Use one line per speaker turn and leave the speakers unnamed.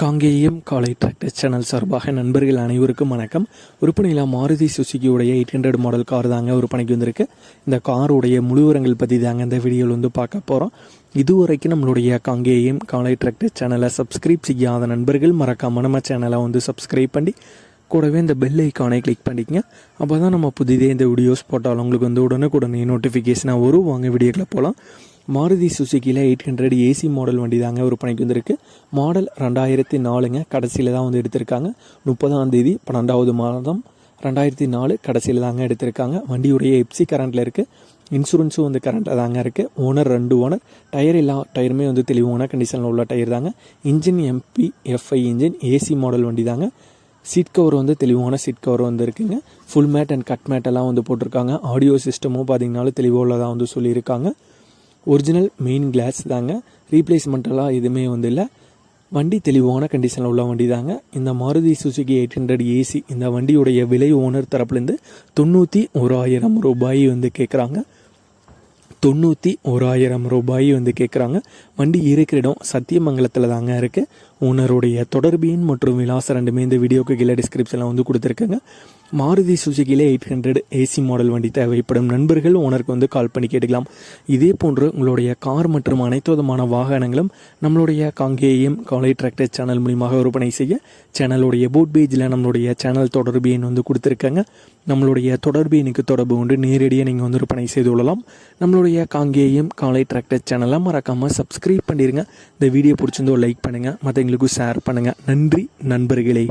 காங்கேயம் காலை tractor channel சார்பாக நண்பர்கள் அனைவருக்கும் வணக்கம். விற்பனையில் மாருதி சுசுகியுடைய எயிட் ஹண்ட்ரட் மாடல் கார் தாங்க விற்பனைக்கு வந்திருக்கு. இந்த காருடைய முழுவரங்கள் பற்றி தாங்க இந்த வீடியோவில் வந்து பார்க்க போகிறோம் இதுவரைக்கும் நம்மளுடைய காங்கேயம் காலை டிராக்டர் சேனலை சப்ஸ்கிரைப் செய்யாத நண்பர்கள் மறக்காம நம்ம சேனலை வந்து சப்ஸ்கிரைப் பண்ணி கூடவே இந்த பெல் ஐக்கானை கிளிக் பண்ணிக்கங்க. அப்போ தான் நம்ம புதிதே இந்த வீடியோஸ் போட்டாலும் உங்களுக்கு வந்து உடனுக்குடனே நோட்டிஃபிகேஷனாக வரும். வாங்க வீடியோக்களை போகலாம் மாருதி சுசுக்கியில் எயிட் ஹண்ட்ரட் ஏசி மாடல் வண்டி தாங்க விற்பனைக்கு வந்திருக்கு. மாடல் ரெண்டாயிரத்தி நாலுங்க. கடைசியில் தான் வந்து எடுத்திருக்காங்க. முப்பதாம் தேதி பன்னெண்டாவது மாதம் ரெண்டாயிரத்தி நாலு கடைசியில் தாங்க எடுத்திருக்காங்க. வண்டியுடைய எப்சி கரண்ட்டில் இருக்குது இன்சூரன்ஸும் வந்து கரண்ட்டில் தாங்க இருக்குது ஓனர் ரெண்டு ஓனர் டயர் எல்லா டயருமே வந்து தெளிவான கண்டிஷனில் உள்ள டயர் தாங்க. Engine MP FI engine AC model வண்டி தாங்க சீட் கவர் வந்து தெளிவான சீட் கவர் வந்து இருக்குங்க. Full mat and cut mat எல்லாம் வந்து போட்டிருக்காங்க. ஆடியோ சிஸ்டமும் பார்த்தீங்கனாலும் தெளிவாக உள்ளதாக வந்து சொல்லியிருக்காங்க. ஒரிஜினல் மெயின் கிளாஸ் தாங்க. ரீப்ளேஸ்மெண்ட்டெல்லாம் எதுவுமே வந்து இல்லை. வண்டி தெளிவான கண்டிஷனில் உள்ள வண்டி தாங்க இந்த Maruti Suzuki eight hundred AC இந்த வண்டியுடைய விலை ஓனர் தரப்புலேருந்து தொண்ணூற்றி ஓராயிரம் ரூபாய் வந்து கேட்குறாங்க தொண்ணூற்றி ஓராயிரம் ரூபாய் வந்து கேட்குறாங்க வண்டி இருக்கிற இடம் சத்தியமங்கலத்தில் தாங்க இருக்குது ஓனருடைய தொடர்பு எண் மற்றும் விலாசம் ரெண்டுமே இந்த வீடியோக்கு கீழே டிஸ்கிரிப்ஷனில் வந்து கொடுத்துருக்கேங்க. மாருதி சுசுகியில் எயிட் ஹண்ட்ரட் ஏசி மாடல் வண்டி தேவைப்படும். நண்பர்கள் ஓனருக்கு வந்து கால் பண்ணி கேட்டுக்கலாம். இதே போன்று உங்களுடைய கார் மற்றும் அனைத்து விதமான வாகனங்களும் நம்மளுடைய காங்கேயம் காலை டிராக்டர் சேனல் மூலியமாக விற்பனை செய்ய சேனலுடைய போட் பேஜில் நம்மளுடைய சேனல் தொடர்பு எண் வந்து கொடுத்துருக்காங்க. நம்மளுடைய தொடர்பு எனக்கு தொடர்பு கொண்டு நேரடியாக நீங்கள் வந்து விற்பனை செய்து கொள்ளலாம். நம்மளுடைய காங்கேயம் காலை டிராக்டர் சேனலை மறக்காமல் சப்ஸ்கிரைப் பண்ணிடுங்க இந்த வீடியோ பிடிச்சிருந்தோ லைக் பண்ணுங்கள் மற்றவங்களுக்கும் ஷேர் பண்ணுங்கள் நன்றி நண்பர்களே.